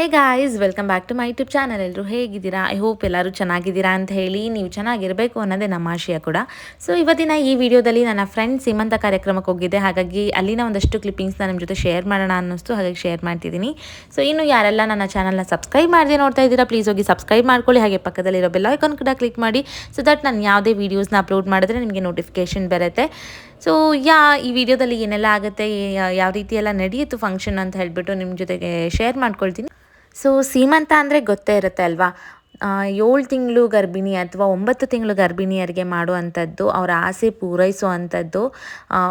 Hey guys welcome back to my YouTube channel ಎಲ್ಲರೂ ಹೇಗಿದ್ದೀರಾ? I hope ಎಲ್ಲರೂ ಚೆನ್ನಾಗಿದ್ದೀರಾ ಅಂತ ಹೇಳಿ ನೀವು ಚೆನ್ನಾಗಿರಬೇಕು ಅನ್ನೋದೇ ನಮ್ಮ ಆಶಯ ಕೂಡ. ಸೊ ಇವತ್ತಿನ ಈ ವಿಡಿಯೋದಲ್ಲಿ ನನ್ನ ಫ್ರೆಂಡ್ ಸೀಮಂತ ಕಾರ್ಯಕ್ರಮಕ್ಕೆ ಹೋಗಿದ್ದೆ. ಹಾಗಾಗಿ ಅಲ್ಲಿನ ಒಂದಷ್ಟು ಕ್ಲಿಪ್ಪಿಂಗ್ಸ್ನ ನಿಮ್ಮ ಜೊತೆ ಶೇರ್ ಮಾಡೋಣ ಅನ್ನಿಸ್ತು. ಹಾಗಾಗಿ ಶೇರ್ ಮಾಡ್ತಿದ್ದೀನಿ. ಸೊ ಇನ್ನು ಯಾರೆಲ್ಲ ನನ್ನ ಚಾನಲ್ನ ಸಬ್ಸ್ಕ್ರೈಬ್ ಮಾಡದೆ ನೋಡ್ತಾ ಇದ್ದೀರಾ ಪ್ಲೀಸ್ ಹೋಗಿ ಸಬ್ಸ್ಕ್ರೈಬ್ ಮಾಡ್ಕೊಳ್ಳಿ. ಹಾಗೆ ಪಕ್ಕದಲ್ಲಿರೋ ಬೆಲ್ ಐಕಾನ್ ಕೂಡ ಕ್ಲಿಕ್ ಮಾಡಿ. ಸೊ ದಟ್ ನಾನು ಯಾವುದೇ ವೀಡಿಯೋಸ್ನ ಅಪ್ಲೋಡ್ ಮಾಡಿದ್ರೆ ನಿಮಗೆ ನೋಟಿಫಿಕೇಷನ್ ಬರುತ್ತೆ. ಸೊ ಯಾ, ಈ ವಿಡಿಯೋದಲ್ಲಿ ಏನೆಲ್ಲ ಆಗುತ್ತೆ ಯಾವ ರೀತಿ ಎಲ್ಲ ನಡೆಯಿತು ಫಂಕ್ಷನ್ ಅಂತ ಹೇಳಿಬಿಟ್ಟು ನಿಮ್ಮ ಜೊತೆಗೆ ಶೇರ್ ಮಾಡ್ಕೊಳ್ತೀನಿ. ಸೊ ಸೀಮಂತ ಅಂದರೆ ಗೊತ್ತೇ ಇರುತ್ತೆ ಅಲ್ವಾ? ಏಳು ತಿಂಗಳು ಗರ್ಭಿಣಿ ಅಥವಾ ಒಂಬತ್ತು ತಿಂಗಳು ಗರ್ಭಿಣಿಯರಿಗೆ ಮಾಡುವಂಥದ್ದು, ಅವರ ಆಸೆ ಪೂರೈಸುವಂಥದ್ದು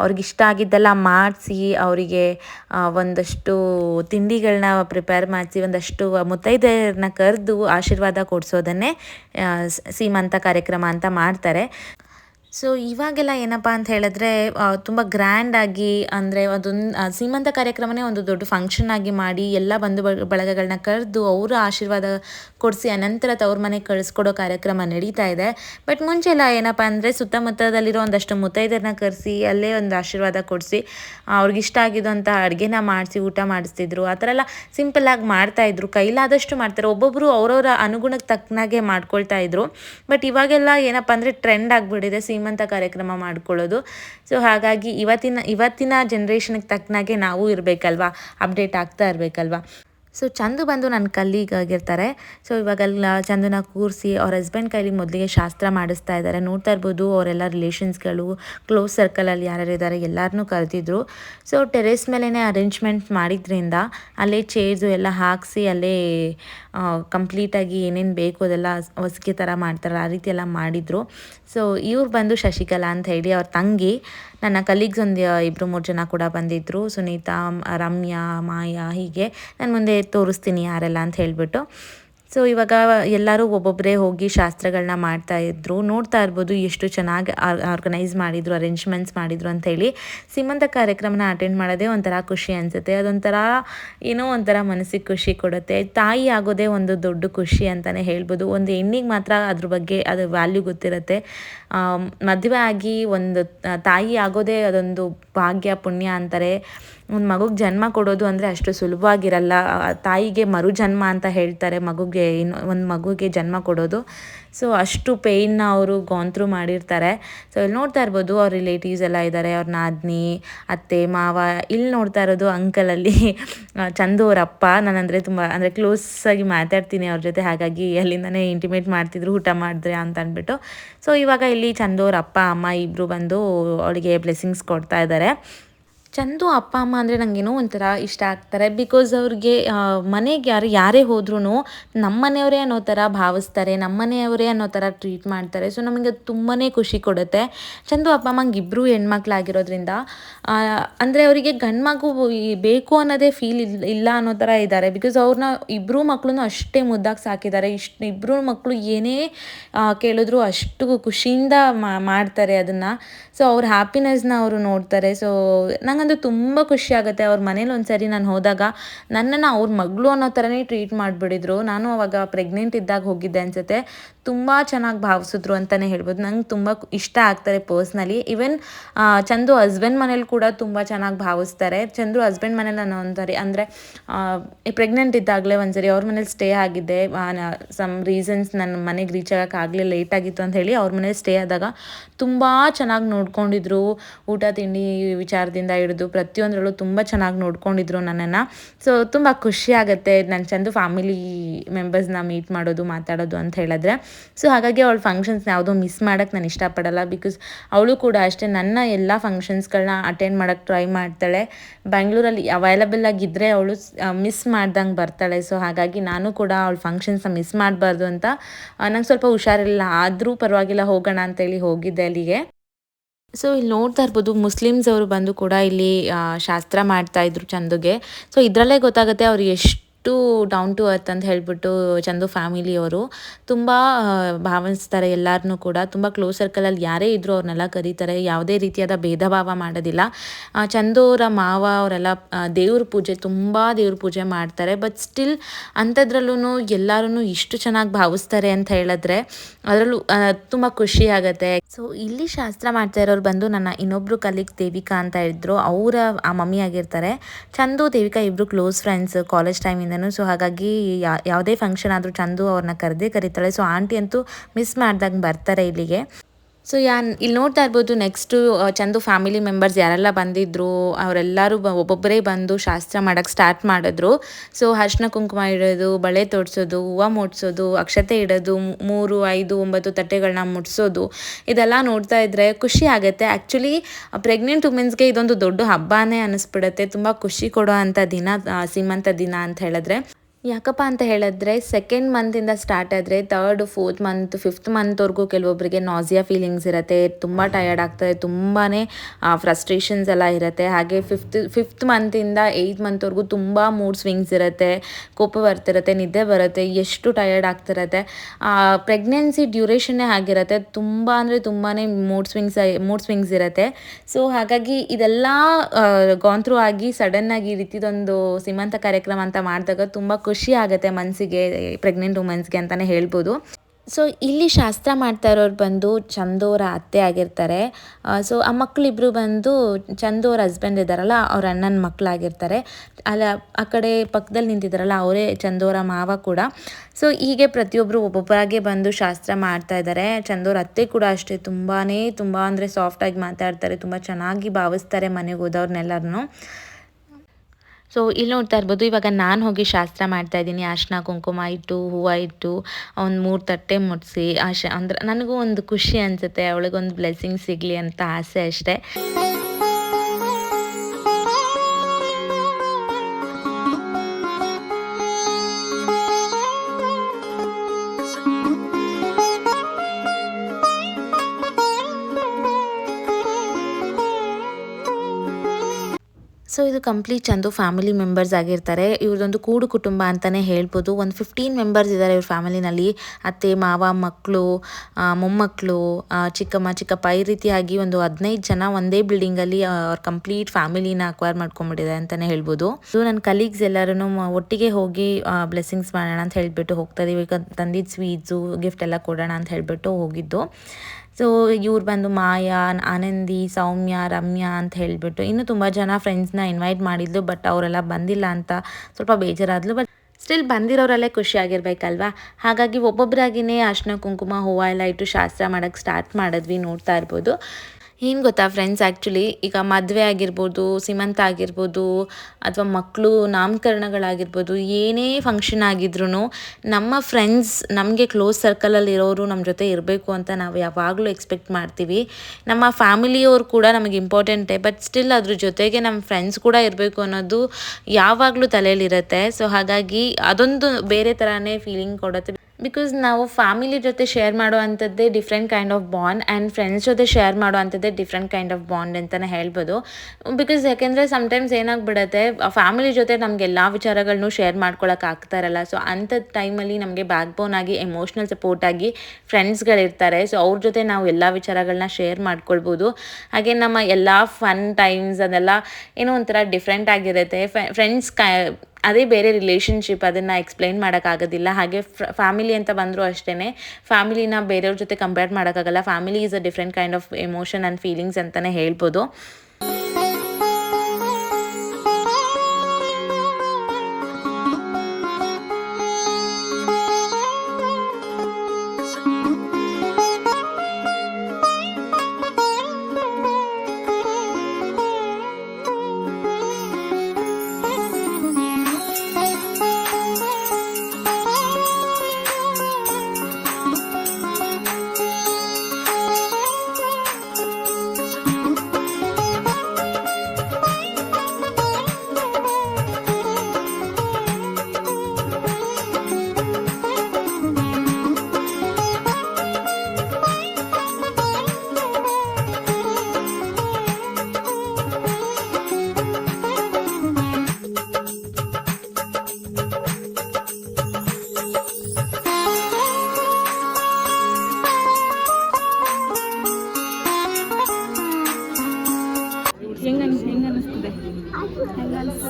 ಅವ್ರಿಗೆ ಇಷ್ಟ ಆಗಿದ್ದೆಲ್ಲ ಮಾಡಿಸಿ, ಅವರಿಗೆ ಒಂದಷ್ಟು ತಿಂಡಿಗಳನ್ನ ಪ್ರಿಪೇರ್ ಮಾಡಿಸಿ, ಒಂದಷ್ಟು ಮುತ್ತೈದೆಯರನ್ನ ಕರೆದು ಆಶೀರ್ವಾದ ಕೊಡಿಸೋದನ್ನೇ ಸೀಮಂತ ಕಾರ್ಯಕ್ರಮ ಅಂತ ಮಾಡ್ತಾರೆ. ಸೊ ಇವಾಗೆಲ್ಲ ಏನಪ್ಪ ಅಂತ ಹೇಳಿದ್ರೆ ತುಂಬ ಗ್ರ್ಯಾಂಡಾಗಿ ಅಂದರೆ ಅದೊಂದು ಸೀಮಂತ ಕಾರ್ಯಕ್ರಮನೇ ಒಂದು ದೊಡ್ಡ ಫಂಕ್ಷನ್ ಆಗಿ ಮಾಡಿ ಎಲ್ಲ ಬಂಧು ಬಳ- ಬಳಗಗಳನ್ನ ಕರೆದು ಅವರ ಆಶೀರ್ವಾದ ಕೊಡಿಸಿ ಅನಂತರ ತವ್ರ ಮನೆಗೆ ಕಳಿಸ್ಕೊಡೋ ಕಾರ್ಯಕ್ರಮ ನಡೀತಾ ಇದೆ. ಬಟ್ ಮುಂಚೆಲ್ಲ ಏನಪ್ಪ ಅಂದರೆ ಸುತ್ತಮುತ್ತದಲ್ಲಿರೋ ಒಂದಷ್ಟು ಮುತ್ತೈದರನ್ನ ಕರೆಸಿ, ಅಲ್ಲೇ ಒಂದು ಆಶೀರ್ವಾದ ಕೊಡಿಸಿ, ಅವ್ರಿಗೆ ಇಷ್ಟ ಆಗಿದ್ದಂಥ ಅಡುಗೆನ ಮಾಡಿಸಿ, ಊಟ ಮಾಡಿಸ್ತಿದ್ರು. ಆ ಥರ ಎಲ್ಲ ಸಿಂಪಲ್ಲಾಗಿ ಮಾಡ್ತಾಯಿದ್ರು ಕೈಲಾದಷ್ಟು ಮಾಡ್ತಾರೆ. ಒಬ್ಬೊಬ್ಬರು ಅವರವರ ಅನುಗುಣಕ್ಕೆ ತಕ್ಕನಾಗೆ ಮಾಡ್ಕೊಳ್ತಾ ಇದ್ರು. ಬಟ್ ಇವಾಗೆಲ್ಲ ಏನಪ್ಪ ಅಂದರೆ ಟ್ರೆಂಡ್ ಆಗಿಬಿಟ್ಟಿದೆ ಸೀಮಂತ ಕಾರ್ಯಕ್ರಮ ಮಾಡ್ಕೊಳ್ಳೋದು. ಸೊ ಹಾಗಾಗಿ ಇವತ್ತಿನ ಇವತ್ತಿನ ಜನ್ರೇಷನ್ಗೆ ತಕ್ಕನಾಗೆ ನಾವು ಇರಬೇಕಲ್ವಾ? ಅಪ್ಡೇಟ್ ಆಗ್ತಾ ಇರಬೇಕಲ್ವಾ? ಸೊ ಚಂದು ಬಂದು ನನ್ನ ಕಲ್ಲಿಗೆ ಆಗಿರ್ತಾರೆ. ಸೊ ಇವಾಗೆಲ್ಲ ಚಂದನ ಕೂರಿಸಿ ಅವ್ರ ಹಸ್ಬೆಂಡ್ ಕೈಲಿ ಮೊದಲಿಗೆ ಶಾಸ್ತ್ರ ಮಾಡಿಸ್ತಾ ಇದ್ದಾರೆ. ನೋಡ್ತಾ ಇರ್ಬೋದು ಅವರೆಲ್ಲ ರಿಲೇಷನ್ಸ್ಗಳು ಕ್ಲೋಸ್ ಸರ್ಕಲಲ್ಲಿ ಯಾರ್ಯಾರು ಇದ್ದಾರೆ ಎಲ್ಲರನ್ನೂ ಕರೆದಿದ್ರು. ಸೊ ಟೆರೇಸ್ ಮೇಲೇ ಅರೇಂಜ್ಮೆಂಟ್ ಮಾಡಿದ್ರಿಂದ ಅಲ್ಲೇ ಚೇರ್ಸು ಎಲ್ಲ ಹಾಕಿಸಿ ಅಲ್ಲೇ ಕಂಪ್ಲೀಟಾಗಿ ಏನೇನು ಬೇಕು ಅದೆಲ್ಲ ಹೊಸಿಗೆ ಥರ ಮಾಡ್ತಾರೆ ಆ ರೀತಿ ಎಲ್ಲ ಮಾಡಿದರು. ಸೊ ಇವ್ರು ಬಂದು ಶಶಿಕಲಾ ಅಂತ ಹೇಳಿ ಅವ್ರ ತಂಗಿ. ನನ್ನ ಕಲೀಗ್ಸ್ ಒಂದು ಇಬ್ಬರು ಮೂರು ಜನ ಕೂಡ ಬಂದಿದ್ದರು ಸುನೀತಾ ರಮ್ಯಾ, ಮಾಯಾ ಹೀಗೆ. ನಾನು ಮುಂದೆ ತೋರಿಸ್ತೀನಿ ಯಾರೆಲ್ಲ ಅಂತ ಹೇಳಿಬಿಟ್ಟು. ಸೊ ಇವಾಗ ಎಲ್ಲರೂ ಒಬ್ಬೊಬ್ಬರೇ ಹೋಗಿ ಶಾಸ್ತ್ರಗಳನ್ನ ಮಾಡ್ತಾ ಇದ್ರು. ನೋಡ್ತಾ ಇರ್ಬೋದು ಎಷ್ಟು ಚೆನ್ನಾಗಿ ಆರ್ಗನೈಸ್ ಮಾಡಿದ್ರು ಅರೇಂಜ್ಮೆಂಟ್ಸ್ ಮಾಡಿದ್ರು ಅಂತ ಹೇಳಿ. ಸೀಮಂತ ಕಾರ್ಯಕ್ರಮನ ಅಟೆಂಡ್ ಮಾಡೋದೇ ಒಂಥರ ಖುಷಿ ಅನಿಸುತ್ತೆ. ಅದೊಂಥರ ಏನೋ ಒಂಥರ ಮನಸ್ಸಿಗೆ ಖುಷಿ ಕೊಡುತ್ತೆ. ತಾಯಿ ಆಗೋದೇ ಒಂದು ದೊಡ್ಡ ಖುಷಿ ಅಂತಲೇ ಹೇಳ್ಬೋದು. ಒಂದು ಹೆಣ್ಣಿಗೆ ಮಾತ್ರ ಅದ್ರ ಬಗ್ಗೆ ಅದು ವ್ಯಾಲ್ಯೂ ಗೊತ್ತಿರುತ್ತೆ. ಮದುವೆ ಆಗಿ ಒಂದು, ತಾಯಿ ಆಗೋದೇ ಅದೊಂದು ಭಾಗ್ಯ, ಪುಣ್ಯ ಅಂತಾರೆ. ಒಂದು ಮಗುಗೆ ಜನ್ಮ ಕೊಡೋದು ಅಂದರೆ ಅಷ್ಟು ಸುಲಭವಾಗಿರಲ್ಲ. ತಾಯಿಗೆ ಮರು ಜನ್ಮ ಅಂತ ಹೇಳ್ತಾರೆ, ಮಗುಗೆ ಇನ್ನು ಒಂದು ಮಗುಗೆ ಜನ್ಮ ಕೊಡೋದು. ಸೊ ಅಷ್ಟು ಪೇಯ್ನ ಅವರು ಗಾಂತ್ರು ಮಾಡಿರ್ತಾರೆ. ಸೊ ಇಲ್ಲಿ ನೋಡ್ತಾ ಇರ್ಬೋದು ಅವ್ರ ರಿಲೇಟಿವ್ಸ್ ಎಲ್ಲ ಇದ್ದಾರೆ ಅವ್ರ ನಾದ್ನಿ, ಅತ್ತೆ, ಮಾವ. ಇಲ್ಲಿ ನೋಡ್ತಾ ಇರೋದು ಅಂಕಲಲ್ಲಿ ಚಂದು ಅವ್ರ ಅಪ್ಪ. ನಾನಂದರೆ ತುಂಬ, ಅಂದರೆ ಕ್ಲೋಸ್ ಆಗಿ ಮಾತಾಡ್ತೀನಿ ಅವ್ರ ಜೊತೆ. ಹಾಗಾಗಿ ಅಲ್ಲಿಂದನೇ ಇಂಟಿಮೇಟ್ ಮಾಡ್ತಿದ್ರು, ಊಟ ಮಾಡಿದ್ರೆ ಅಂತ ಅಂದ್ಬಿಟ್ಟು. ಸೊ ಇವಾಗ ಇಲ್ಲಿ ಚಂದು ಅವ್ರ ಅಪ್ಪ, ಅಮ್ಮ ಇಬ್ಬರು ಬಂದು ಅವಳಿಗೆ ಬ್ಲೆಸ್ಸಿಂಗ್ಸ್ ಕೊಡ್ತಾ ಇದ್ದಾರೆ ಚಂದು ಅಪ್ಪ, ಅಮ್ಮ ಅಂದರೆ ನನಗೇನೋ ಒಂಥರ ಇಷ್ಟ ಆಗ್ತಾರೆ. ಬಿಕಾಸ್ ಅವ್ರಿಗೆ ಮನೆಗೆ ಯಾರು, ಯಾರೇ ಹೋದ್ರೂ ನಮ್ಮ ಮನೆಯವರೇ ಅನ್ನೋ ಥರ ಭಾವಿಸ್ತಾರೆ ನಮ್ಮ ಮನೆಯವರೇ ಅನ್ನೋ ಥರ ಟ್ರೀಟ್ ಮಾಡ್ತಾರೆ. ಸೊ ನಮಗೆ ತುಂಬಾ ಖುಷಿ ಕೊಡುತ್ತೆ. ಚಂದು ಅಪ್ಪ, ಅಮ್ಮಂಗೆ ಇಬ್ಬರು ಹೆಣ್ಮಕ್ಳಾಗಿರೋದ್ರಿಂದ ಅಂದರೆ ಅವರಿಗೆ ಗಂಡು ಮಗು ಬೇಕು ಅನ್ನೋದೇ ಫೀಲ್ ಇಲ್ಲ ಇಲ್ಲ ಅನ್ನೋ ಥರ ಇದ್ದಾರೆ. ಬಿಕಾಸ್ ಅವ್ರನ್ನ ಇಬ್ಬರು ಮಕ್ಕಳನ್ನು ಅಷ್ಟೇ ಮುದ್ದಾಗಿ ಸಾಕಿದ್ದಾರೆ. ಇಷ್ಟು ಇಬ್ಬರು ಮಕ್ಕಳು ಏನೇ ಕೇಳಿದ್ರು ಅಷ್ಟು ಖುಷಿಯಿಂದ ಮಾಡ್ತಾರೆ ಅದನ್ನು. ಸೊ ಅವ್ರ ಹ್ಯಾಪಿನೆಸ್ನ ಅವರು ನೋಡ್ತಾರೆ. ಸೊ ನಂಗಂತೂ ತುಂಬ ಖುಷಿ ಆಗುತ್ತೆ. ಅವ್ರ ಮನೇಲಿ ಒಂದ್ಸರಿ ನಾನು ಹೋದಾಗ ನನ್ನನ್ನು ಅವ್ರ ಮಗಳು ಅನ್ನೋ ಥರನೇ ಟ್ರೀಟ್ ಮಾಡಿಬಿಡಿದ್ರು. ನಾನು ಅವಾಗ ಪ್ರೆಗ್ನೆಂಟ್ ಇದ್ದಾಗ ಹೋಗಿದ್ದೆ ಅನ್ಸುತ್ತೆ. ತುಂಬ ಚೆನ್ನಾಗಿ ಭಾವಿಸಿದ್ರು ಅಂತಲೇ ಹೇಳ್ಬೋದು. ನಂಗೆ ತುಂಬ ಇಷ್ಟ ಆಗ್ತಾರೆ ಪರ್ಸ್ನಲಿ ಈವನ್ ಚಂದು ಹಸ್ಬೆಂಡ್ ಮನೇಲಿ ಕೂಡ ತುಂಬ ಚೆನ್ನಾಗಿ ಭಾವಿಸ್ತಾರೆ. ಚಂದ್ರು ಹಸ್ಬೆಂಡ್ ಮನೇಲಿ ನಾನು ಒಂದ್ಸರಿ ಅಂದರೆ ಪ್ರೆಗ್ನೆಂಟ್ ಇದ್ದಾಗಲೇ ಒಂದ್ಸರಿ ಅವ್ರ ಮನೇಲಿ ಸ್ಟೇ ಆಗಿದ್ದೆ. ಸಮ್ ರೀಸನ್ಸ್ ನನ್ನ ಮನೆಗೆ ರೀಚ್ ಆಗೋಕ್ಕಾಗಲೇ ಲೇಟ್ ಆಗಿತ್ತು ಅಂತ ಹೇಳಿ ಅವ್ರ ಮನೇಲಿ ಸ್ಟೇ ಆದಾಗ ತುಂಬ ಚೆನ್ನಾಗಿ ನೋಡ್ಕೊಂಡಿದ್ರು. ಊಟ, ತಿಂಡಿ ವಿಚಾರದಿಂದ ಹಿಡಿದು ಪ್ರತಿಯೊಂದರಲ್ಲೂ ತುಂಬ ಚೆನ್ನಾಗಿ ನೋಡ್ಕೊಂಡಿದ್ರು ನನ್ನನ್ನು. ಸೊ ತುಂಬ ಖುಷಿ ಆಗುತ್ತೆ ನನ್ನ ಚಂದು ಫ್ಯಾಮಿಲಿ ಮೆಂಬರ್ಸ್ನ ಮೀಟ್ ಮಾಡೋದು, ಮಾತಾಡೋದು ಅಂತ ಹೇಳಿದ್ರೆ. ಸೊ ಹಾಗಾಗಿ ಅವಳ ಫಂಕ್ಷನ್ಸ್ ಯಾವುದೋ ಮಿಸ್ ಮಾಡೋಕ್ಕೆ ನಾನು ಇಷ್ಟಪಡಲ್ಲ ಬಿಕಾಸ್ ಅವಳು ಕೂಡ ಅಷ್ಟೇ ನನ್ನ ಎಲ್ಲ ಫಂಕ್ಷನ್ಸ್ಗಳನ್ನ ಅಟೆಂಡ್ ಮಾಡೋಕ್ಕೆ ಟ್ರೈ ಮಾಡ್ತಾಳೆ. ಬೆಂಗಳೂರಲ್ಲಿ ಅವೈಲಬಲ್ ಆಗಿದ್ದರೆ ಅವಳು ಮಿಸ್ ಮಾಡ್ದಂಗೆ ಬರ್ತಾಳೆ. ಸೊ ಹಾಗಾಗಿ ನಾನು ಕೂಡ ಅವಳ ಫಂಕ್ಷನ್ಸ್ನ ಮಿಸ್ ಮಾಡಬಾರ್ದು ಅಂತ ನಂಗೆ ಸ್ವಲ್ಪ ಹುಷಾರಿಲ್ಲ ಆದರೂ ಪರವಾಗಿಲ್ಲ, ಹೋಗೋಣ ಅಂತೇಳಿ ಹೋಗಿದ್ದೆ ಅಲ್ಲಿಗೆ. ಸೊ ಇಲ್ಲಿ ನೋಡ್ತಾ ಇರ್ಬೋದು, ಮುಸ್ಲಿಮ್ಸ್ ಅವರು ಬಂದು ಕೂಡ ಇಲ್ಲಿ ಶಾಸ್ತ್ರ ಮಾಡ್ತಾ ಇದ್ರು ಚಂದುಗೆ. ಸೊ ಇದರಲ್ಲೇ ಗೊತ್ತಾಗುತ್ತೆ ಅವ್ರು ಎಷ್ಟು ಡೌನ್ ಟು ಅರ್ತ್ ಅಂತ ಹೇಳ್ಬಿಟ್ಟು ಚಂದು ಫ್ಯಾಮಿಲಿಯವರು ತುಂಬ ಭಾವಿಸ್ತಾರೆ ಎಲ್ಲರನ್ನೂ ಕೂಡ. ತುಂಬ ಕ್ಲೋಸ್ ಸರ್ಕಲಲ್ಲಿ ಯಾರೇ ಇದ್ದರೂ ಅವ್ರನ್ನೆಲ್ಲ ಕರೀತಾರೆ. ಯಾವುದೇ ರೀತಿಯಾದ ಭೇದ ಭಾವ ಮಾಡೋದಿಲ್ಲ ಚಂದು ಅವರ ಮಾವ ಅವರೆಲ್ಲ ದೇವ್ರ ಪೂಜೆ, ತುಂಬ ದೇವ್ರ ಪೂಜೆ ಮಾಡ್ತಾರೆ. ಬಟ್ ಸ್ಟಿಲ್ ಅಂಥದ್ರಲ್ಲೂ ಎಲ್ಲರೂ ಇಷ್ಟು ಚೆನ್ನಾಗಿ ಭಾವಿಸ್ತಾರೆ ಅಂತ ಹೇಳಿದ್ರೆ ಅದರಲ್ಲೂ ತುಂಬ ಖುಷಿ ಆಗುತ್ತೆ. ಸೊ ಇಲ್ಲಿ ಶಾಸ್ತ್ರ ಮಾಡ್ತಾ ಇರೋರು ಬಂದು ನನ್ನ ಇನ್ನೊಬ್ರು ಕಲೀಗ್ ದೇವಿಕಾ ಅಂತ ಇದ್ರು. ಅವರ, ಆ, ಮಮ್ಮಿ ಆಗಿರ್ತಾರೆ. ಚಂದು, ದೇವಿಕಾ ಇಬ್ಬರು ಕ್ಲೋಸ್ ಫ್ರೆಂಡ್ಸ್ ಕಾಲೇಜ್ ಟೈಮಿಂದ ಮುಂಚೆಯಿಂದನೂ ಸೊ ಹಾಗಾಗಿ ಯಾವುದೇ ಫಂಕ್ಷನ್ ಆದರೂ ಚಂದು ಅವ್ರನ್ನ ಕರೆದೇ ಕರೀತಾಳೆ. ಸೊ ಆಂಟಿ ಅಂತೂ ಮಿಸ್ ಮಾಡ್ದಂಗೆ ಬರ್ತಾರೆ ಇಲ್ಲಿಗೆ. ಸೊ ಯಾನ್ ಇಲ್ಲಿ ನೋಡ್ತಾ ಇರ್ಬೋದು ನೆಕ್ಸ್ಟು ಚಂದು ಫ್ಯಾಮಿಲಿ ಮೆಂಬರ್ಸ್ ಯಾರೆಲ್ಲ ಬಂದಿದ್ರು, ಅವರೆಲ್ಲರೂ ಒಬ್ಬೊಬ್ಬರೇ ಬಂದು ಶಾಸ್ತ್ರ ಮಾಡೋಕ್ಕೆ ಸ್ಟಾರ್ಟ್ ಮಾಡಿದ್ರು. ಸೊ ಅರ್ಶಿನ ಕುಂಕುಮ ಇಡೋದು, ಬಳೆ ತೋಡಿಸೋದು, ಹೂವು ಮುಟ್ಸೋದು, ಅಕ್ಷತೆ ಇಡೋದು ಮೂರು, ಐದು, ಒಂಬತ್ತು ತಟ್ಟೆಗಳನ್ನ ಮುಟ್ಸೋದು, ಇದೆಲ್ಲ ನೋಡ್ತಾ ಇದ್ರೆ ಖುಷಿ ಆಗುತ್ತೆ. ಆ್ಯಕ್ಚುಲಿ ಪ್ರೆಗ್ನೆಂಟ್ ವುಮೆನ್ಸ್ಗೆ ಇದೊಂದು ದೊಡ್ಡ ಹಬ್ಬನೇ ಅನಿಸ್ಬಿಡುತ್ತೆ. ತುಂಬ ಖುಷಿ ಕೊಡೋ ಅಂಥ ದಿನ ಸೀಮಂತ ದಿನ ಅಂತ ಹೇಳಿದ್ರೆ. ಯಾಕಪ್ಪ ಅಂತ ಹೇಳಿದ್ರೆ ಸೆಕೆಂಡ್ ಮಂತಿಂದ ಸ್ಟಾರ್ಟ್ ಆದರೆ ತರ್ಡ್ ಫೋರ್ತ್ ಮಂತ್ ಫಿಫ್ತ್ ಮಂತ್ವರೆಗೂ ಕೆಲವೊಬ್ಬರಿಗೆ ನಾಸಿಯಾ ಫೀಲಿಂಗ್ಸ್ ಇರುತ್ತೆ, ತುಂಬ ಟಯರ್ಡ್ ಆಗ್ತದೆ ತುಂಬಾ ಫ್ರಸ್ಟ್ರೇಷನ್ಸ್ ಎಲ್ಲ ಇರುತ್ತೆ. ಹಾಗೆ ಫಿಫ್ತ್ ಫಿಫ್ತ್ ಮಂತಿಂದ ಏಯ್ತ್ ಮಂತ್ವರೆಗೂ ತುಂಬ ಮೂಡ್ ಸ್ವಿಂಗ್ಸ್ ಇರುತ್ತೆ, ಕೋಪ ಬರ್ತಿರುತ್ತೆ, ನಿದ್ದೆ ಬರುತ್ತೆ, ಎಷ್ಟು ಟಯರ್ಡ್ ಆಗ್ತಿರತ್ತೆ ಪ್ರೆಗ್ನೆನ್ಸಿ ಡ್ಯೂರೇಷನ್ನೇ ಆಗಿರುತ್ತೆ ತುಂಬ ಅಂದರೆ ತುಂಬಾ ಮೂಡ್ ಸ್ವಿಂಗ್ಸ್ ಮೂಡ್ ಸ್ವಿಂಗ್ಸ್ ಇರುತ್ತೆ. ಸೊ ಹಾಗಾಗಿ ಇದೆಲ್ಲ ಗಾನ್ ಥ್ರೂ ಆಗಿ ಸಡನ್ನಾಗಿ ಈ ರೀತಿದೊಂದು ಸೀಮಂತ ಕಾರ್ಯಕ್ರಮ ಅಂತ ಮಾಡಿದಾಗ ತುಂಬ ಖುಷಿ ಆಗುತ್ತೆ ಮನಸ್ಸಿಗೆ ಪ್ರೆಗ್ನೆಂಟ್ ವುಮೆನ್ಸ್ಗೆ ಅಂತಲೇ ಹೇಳ್ಬೋದು. ಸೊ ಇಲ್ಲಿ ಶಾಸ್ತ್ರ ಮಾಡ್ತಾ ಇರೋರು ಬಂದು ಚಂದೋರ ಅತ್ತೆ ಆಗಿರ್ತಾರೆ. ಸೊ ಆ ಮಕ್ಕಳಿಬ್ರು ಬಂದು ಚಂದೋರ ಹಸ್ಬೆಂಡ್ ಇದ್ದಾರಲ್ಲ ಅವ್ರ ಅಣ್ಣನ ಮಕ್ಕಳಾಗಿರ್ತಾರೆ ಅಲ್ಲ, ಆ ಕಡೆ ಪಕ್ಕದಲ್ಲಿ ನಿಂತಿದ್ದಾರಲ್ಲ ಅವರೇ ಚಂದೋರ ಮಾವ ಕೂಡ. ಸೊ ಹೀಗೆ ಪ್ರತಿಯೊಬ್ಬರು ಒಬ್ಬೊಬ್ಬರಾಗೆ ಬಂದು ಶಾಸ್ತ್ರ ಮಾಡ್ತಾ ಇದ್ದಾರೆ ಚಂದೋರ ಅತ್ತೆ ಕೂಡ ಅಷ್ಟೇ ತುಂಬಾ ತುಂಬ ಅಂದರೆ ಸಾಫ್ಟಾಗಿ ಮಾತಾಡ್ತಾರೆ, ತುಂಬ ಚೆನ್ನಾಗಿ ಭಾವಿಸ್ತಾರೆ ಮನೆಗೆ ಹೋದವ್ರನ್ನೆಲ್ಲರನ್ನು ಸೊ ಇಲ್ಲಿ ನೋಡ್ತಾ ಇರ್ಬೋದು, ಇವಾಗ ನಾನು ಹೋಗಿ ಶಾಸ್ತ್ರ ಮಾಡ್ತಾ ಇದ್ದೀನಿ. ಅರ್ಶಿನ ಕುಂಕುಮ ಇಟ್ಟು, ಹೂವು ಇಟ್ಟು ಒಂದು ಮೂರು ತಟ್ಟೆ ಮುಟ್ಸಿ ಆಶ ಅಂದ್ರೆ ನನಗೂ ಒಂದು ಖುಷಿ ಅನಿಸುತ್ತೆ, ಅವಳಿಗೊಂದು ಬ್ಲೆಸ್ಸಿಂಗ್ ಸಿಗಲಿ ಅಂತ ಆಸೆ ಅಷ್ಟೇ. ಇದು ಕಂಪ್ಲೀಟ್ ಚಂದು ಫ್ಯಾಮಿಲಿ ಮೆಂಬರ್ಸ್ ಆಗಿರ್ತಾರೆ. ಇವ್ರದ್ದೊಂದು ಕೂಡು ಕುಟುಂಬ ಅಂತಲೇ ಹೇಳ್ಬೋದು. ಒಂದು ಫಿಫ್ಟೀನ್ ಮೆಂಬರ್ಸ್ ಇದ್ದಾರೆ ಇವ್ರ ಫ್ಯಾಮಿಲಿನಲ್ಲಿ ಅತ್ತೆ, ಮಾವ ಮಕ್ಕಳು ಮೊಮ್ಮಕ್ಕಳು ಚಿಕ್ಕಮ್ಮ, ಚಿಕ್ಕಪ್ಪ ಈ ರೀತಿಯಾಗಿ ಒಂದು ಹದಿನೈದು ಜನ ಒಂದೇ ಬಿಲ್ಡಿಂಗಲ್ಲಿ ಅವ್ರ ಕಂಪ್ಲೀಟ್ ಫ್ಯಾಮಿಲಿನ ಅಕ್ವೈರ್ ಮಾಡ್ಕೊಂಡ್ಬಿಟ್ಟಿದೆ ಅಂತಲೇ ಹೇಳ್ಬೋದು. ಸೊ ನನ್ನ ಕಲೀಗ್ಸ್ ಎಲ್ಲರೂ ಒಟ್ಟಿಗೆ ಹೋಗಿ ಬ್ಲೆಸ್ಸಿಂಗ್ಸ್ ಮಾಡೋಣ ಅಂತ ಹೇಳಿಬಿಟ್ಟು ಹೋಗ್ತಾ ಈಗ ತಂದಿದ್ದು ಸ್ವೀಟ್ಸು ಗಿಫ್ಟ್ ಎಲ್ಲ ಕೊಡೋಣ ಅಂತ ಹೇಳಿಬಿಟ್ಟು ಹೋಗಿದ್ದು. ಸೊ ಇವ್ರು ಬಂದು ಮಾಯಾ, ಆನಂದಿ, ಸೌಮ್ಯ, ರಮ್ಯಾ ಅಂತ ಹೇಳಿಬಿಟ್ಟು ಇನ್ನೂ ತುಂಬ ಜನ ಫ್ರೆಂಡ್ಸ್ನ ಇನ್ವೈಟ್ ಮಾಡಿದ್ಲು ಬಟ್ ಅವರೆಲ್ಲ ಬಂದಿಲ್ಲ ಅಂತ ಸ್ವಲ್ಪ ಬೇಜಾರಾದ್ಲು ಬಟ್ ಸ್ಟಿಲ್ ಬಂದಿರೋರಲ್ಲೇ ಖುಷಿಯಾಗಿರ್ಬೇಕಲ್ವಾ ಹಾಗಾಗಿ ಒಬ್ಬೊಬ್ಬರಾಗಿನೇ ಅರ್ಶಿನ ಕುಂಕುಮ, ಹೂವು ಎಲ್ಲ ಇಟ್ಟು ಶಾಸ್ತ್ರ ಮಾಡೋಕ್ಕೆ ಸ್ಟಾರ್ಟ್ ಮಾಡಿದ್ವಿ ನೋಡ್ತಾ ಇರ್ಬೋದು. ಏನು ಗೊತ್ತಾ ಫ್ರೆಂಡ್ಸ್ ಆ್ಯಕ್ಚುಲಿ ಈಗ ಮದುವೆ ಆಗಿರ್ಬೋದು, ಸೀಮಂತ ಆಗಿರ್ಬೋದು, ಅಥವಾ ಮಕ್ಕಳು ನಾಮಕರಣಗಳಾಗಿರ್ಬೋದು, ಏನೇ ಫಂಕ್ಷನ್ ಆಗಿದ್ರೂ ನಮ್ಮ ಫ್ರೆಂಡ್ಸ್ ನಮಗೆ ಕ್ಲೋಸ್ ಸರ್ಕಲಲ್ಲಿ ಇರೋರು ನಮ್ಮ ಜೊತೆ ಇರಬೇಕು ಅಂತ ನಾವು ಯಾವಾಗಲೂ ಎಕ್ಸ್ಪೆಕ್ಟ್ ಮಾಡ್ತೀವಿ. ನಮ್ಮ ಫ್ಯಾಮಿಲಿಯವ್ರು ಕೂಡ ನಮಗೆ ಇಂಪಾರ್ಟೆಂಟೇ ಬಟ್ ಸ್ಟಿಲ್ ಅದ್ರ ಜೊತೆಗೆ ನಮ್ಮ ಫ್ರೆಂಡ್ಸ್ ಕೂಡ ಇರಬೇಕು ಅನ್ನೋದು ಯಾವಾಗಲೂ ತಲೆಯಲ್ಲಿರುತ್ತೆ. ಸೊ ಹಾಗಾಗಿ ಅದೊಂದು ಬೇರೆ ಥರನೇ ಫೀಲಿಂಗ್ ಕೊಡುತ್ತೆ. ಬಿಕಾಸ್ ನಾವು ಫ್ಯಾಮಿಲಿ ಜೊತೆ ಶೇರ್ ಮಾಡೋ ಅಂಥದ್ದೇ different kind of bond and friends ಜೊತೆ ಶೇರ್ ಮಾಡೋ ಅಂಥದ್ದೇ ಡಿಫ್ರೆಂಟ್ ಕೈಂಡ್ ಆಫ್ ಬಾಂಡ್ ಅಂತಲೇ ಹೇಳ್ಬೋದು. ಬಿಕಾಸ್ ಯಾಕೆಂದರೆ ಸಮ್ಟೈಮ್ಸ್ ಏನಾಗ್ಬಿಡುತ್ತೆ ಫ್ಯಾಮಿಲಿ ಜೊತೆ ನಮ್ಗೆ ಎಲ್ಲ ವಿಚಾರಗಳನ್ನೂ ಶೇರ್ ಮಾಡ್ಕೊಳಕ್ಕೆ ಆಗ್ತಾರಲ್ಲ ಸೊ ಅಂಥದ್ದು ಟೈಮಲ್ಲಿ ನಮಗೆ ಬ್ಯಾಕ್ ಬೋನ್ ಆಗಿ ಎಮೋಷ್ನಲ್ ಸಪೋರ್ಟ್ ಆಗಿ ಫ್ರೆಂಡ್ಸ್ಗಳಿರ್ತಾರೆ ಸೊ ಅವ್ರ ಜೊತೆ ನಾವು ಎಲ್ಲ ವಿಚಾರಗಳನ್ನ ಶೇರ್ ಮಾಡ್ಕೊಳ್ಬೋದು. ಹಾಗೆ ನಮ್ಮ ಎಲ್ಲ ಫನ್ ಟೈಮ್ಸ್ ಅದೆಲ್ಲ ಏನೋ ಒಂಥರ ಡಿಫ್ರೆಂಟ್ ಆಗಿರುತ್ತೆ. ಫ್ರೆಂಡ್ಸ್ ಕ ಅದೇ ಬೇರೆ ರಿಲೇಷನ್ಶಿಪ್ ಅದನ್ನು ಎಕ್ಸ್ಪ್ಲೈನ್ ಮಾಡೋಕ್ಕಾಗೋದಿಲ್ಲ. ಹಾಗೆ ಫ್ಯಾಮಿಲಿ ಅಂತ ಬಂದರೂ ಅಷ್ಟೇ ಫ್ಯಾಮಿಲಿನ ಬೇರೆಯವ್ರ ಜೊತೆ ಕಂಪೇರ್ ಮಾಡೋಕ್ಕಾಗಲ್ಲ. Family is a different kind of emotion and feelings ಅಂತಲೇ ಹೇಳ್ಬೋದು.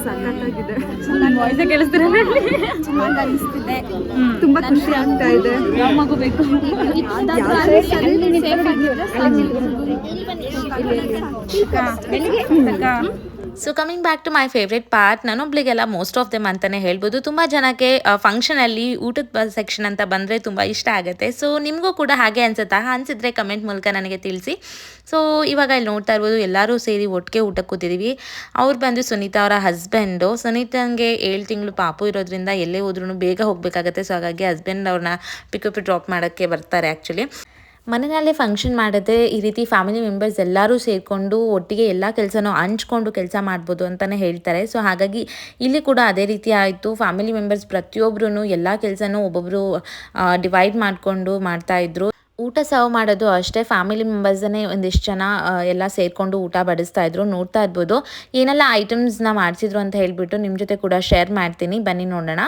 ಸಖತ್ತಾಗಿದೆ ವಾಯ್ಸೇ ಕೇಳಿಸ್ತಿರಲ್ಲ ಚೆನ್ನಾಗಿ ಅನಿಸ್ತಿದೆ. ತುಂಬಾ ಖುಷಿ ಆಗ್ತಾ ಇದೆ. ಯಾವ ಮಗು ಬೇಕು so coming back to my favourite part ನನ್ನೊಬ್ಳಿಗೆಲ್ಲ most of them ಅಂತಲೇ ಹೇಳ್ಬೋದು. ತುಂಬ ಜನಕ್ಕೆ ಫಂಕ್ಷನಲ್ಲಿ ಊಟದ ಸೆಕ್ಷನ್ ಅಂತ ಬಂದರೆ ತುಂಬ ಇಷ್ಟ ಆಗುತ್ತೆ. ಸೊ ನಿಮಗೂ ಕೂಡ ಹಾಗೆ ಅನಿಸುತ್ತಾ? ಅನಿಸಿದ್ರೆ ಕಮೆಂಟ್ ಮೂಲಕ ನನಗೆ ತಿಳಿಸಿ. ಸೊ ಇವಾಗ ಇಲ್ಲಿ ನೋಡ್ತಾ ಇರ್ಬೋದು, ಎಲ್ಲರೂ ಸೇರಿ ಒಟ್ಟಿಗೆ ಊಟಕ್ಕೆ ಕೂತಿದ್ದೀವಿ ಅವ್ರು ಬಂದು ಸುನೀತಾ ಅವರ ಹಸ್ಬೆಂಡು ಸುನೀತಂಗೆ ಏಳು ತಿಂಗಳು ಪಾಪು ಇರೋದ್ರಿಂದ ಎಲ್ಲೇ ಹೋದ್ರೂ ಬೇಗ ಹೋಗಬೇಕಾಗತ್ತೆ. ಸೊ ಹಾಗಾಗಿ ಹಸ್ಬೆಂಡ್ ಅವ್ರನ್ನ ಪಿಕಪ್ ಡ್ರಾಪ್ ಮಾಡೋಕ್ಕೆ ಬರ್ತಾರೆ ಆ್ಯಕ್ಚುಲಿ ಮನೆಯಲ್ಲೇ ಫಂಕ್ಷನ್ ಮಾಡಿದ್ರೆ ಈ ರೀತಿ ಫ್ಯಾಮಿಲಿ ಮೆಂಬರ್ಸ್ ಎಲ್ಲರೂ ಸೇರಿಕೊಂಡು ಒಟ್ಟಿಗೆ ಎಲ್ಲ ಕೆಲಸನೂ ಹಂಚ್ಕೊಂಡು ಕೆಲಸ ಮಾಡ್ಬೋದು ಅಂತಲೇ ಹೇಳ್ತಾರೆ. ಸೊ ಹಾಗಾಗಿ ಇಲ್ಲಿ ಕೂಡ ಅದೇ ರೀತಿ ಆಯಿತು. ಫ್ಯಾಮಿಲಿ ಮೆಂಬರ್ಸ್ ಪ್ರತಿಯೊಬ್ಬರೂ ಎಲ್ಲ ಕೆಲಸನೂ ಒಬ್ಬೊಬ್ಬರು ಡಿವೈಡ್ ಮಾಡಿಕೊಂಡು ಮಾಡ್ತಾಯಿದ್ರು ಊಟ ಸರ್ವ್ ಮಾಡೋದು ಅಷ್ಟೇ. ಫ್ಯಾಮಿಲಿ ಮೆಂಬರ್ಸನ್ನೇ ಒಂದಿಷ್ಟು ಜನ ಎಲ್ಲ ಸೇರಿಕೊಂಡು ಊಟ ಬಡಿಸ್ತಾ ಇದ್ರು. ನೋಡ್ತಾ ಇರ್ಬೋದು. ಏನೆಲ್ಲ ಐಟಮ್ಸ್ನ ಮಾಡಿಸಿದ್ರು ಅಂತ ಹೇಳಿಬಿಟ್ಟು ನಿಮ್ಮ ಜೊತೆ ಕೂಡ ಶೇರ್ ಮಾಡ್ತೀನಿ. ಬನ್ನಿ ನೋಡೋಣ.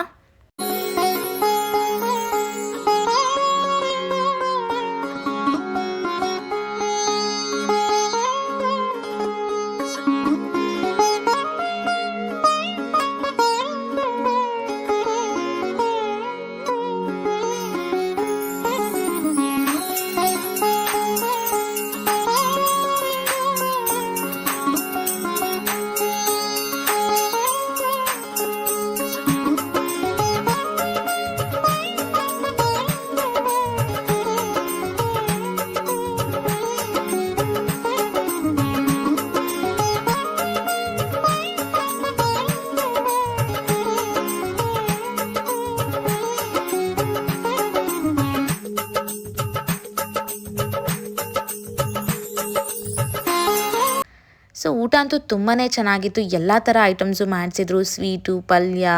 ಸೊ ಊಟ ಅಂತೂ ತುಂಬಾ ಚೆನ್ನಾಗಿತ್ತು. ಎಲ್ಲ ಥರ ಐಟಮ್ಸು ಮಾಡಿಸಿದ್ರು. ಸ್ವೀಟು ಪಲ್ಯ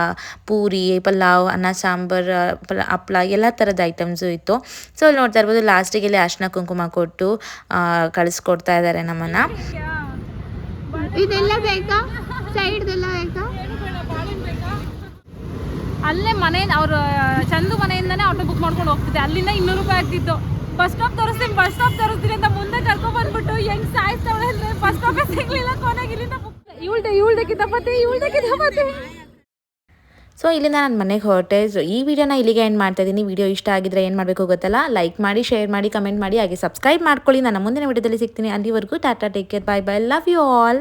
ಪೂರಿ ಪಲಾವ್ ಅನ್ನ ಸಾಂಬಾರ್ ಪಲ ಹಪ್ಳ ಎಲ್ಲ ಥರದ ಐಟಮ್ಸು ಇತ್ತು. ಸೊ ಅಲ್ಲಿ ನೋಡ್ತಾ ಇರ್ಬೋದು ಲಾಸ್ಟಿಗೆ ಇಲ್ಲಿ ಅರ್ಶಿನ ಕುಂಕುಮ ಕೊಟ್ಟು ಕಳಿಸ್ಕೊಡ್ತಾ ಇದ್ದಾರೆ ನಮ್ಮನ್ನು. ಇದೆಲ್ಲ ಬೇಕಾ? ಸೈಡ್ದೆಲ್ಲ ಬೇಕಾ? ಅಲ್ಲೇ ಮನೆ ಅವ್ರ ಚಂದು ಮನೆಯಿಂದನೇ ಆಟೋ ಬುಕ್ ಮಾಡ್ಕೊಂಡು ಹೋಗ್ತಿದ್ದೆ. ಅಲ್ಲಿಂದ ಇನ್ನೂರು ರೂಪಾಯಿ ಆಗ್ತಿತ್ತು. ಬಸ್ ಸ್ಟಾಪ್ ತೋರಿಸ್ತೀನಿ ಬಸ್ ಸ್ಟಾಪ್ ತೋರಿಸ್ತೀನಿ ಅಂತ ಮುಂದೆ ಕರ್ಕೊಂಡ್ ಬಂದ್ಬಿಟ್ಟು ಹೆಂಗ್ ಸಾಯ್ತಾವಳೆ ಅಂದ್ರೆ ಬಸ್ ಸ್ಟಾಪ್ ಸಿಗ್ಲಿಲ್ಲ ಕೊನೆಗಿಲ್ಲಿಂದ ಇವಳ್ದೆ ಸೊ ಇಲ್ಲಿಂದ ನಾನು ಮನೆಗೆ ಹೊರಟೆ. ಸೊ ಈ ವಿಡಿಯೋನ ಇಲ್ಲಿಗೆ ಎಂಡ್ ಮಾಡ್ತಾ ಇದ್ದೀನಿ ವಿಡಿಯೋ ಇಷ್ಟ ಆಗಿದ್ರೆ ಏನು ಮಾಡಬೇಕು ಗೊತ್ತಲ್ಲ? ಲೈಕ್ ಮಾಡಿ ಶೇರ್ ಮಾಡಿ ಕಮೆಂಟ್ ಮಾಡಿ, ಹಾಗೆ ಸಬ್ಸ್ಕ್ರೈಬ್ ಮಾಡ್ಕೊಳ್ಳಿ. ನಾನು ಮುಂದಿನ ವಿಡಿಯೋದಲ್ಲಿ ಸಿಗ್ತೀನಿ. ಅಲ್ಲಿವರೆಗೂ tata take care bye bye love you all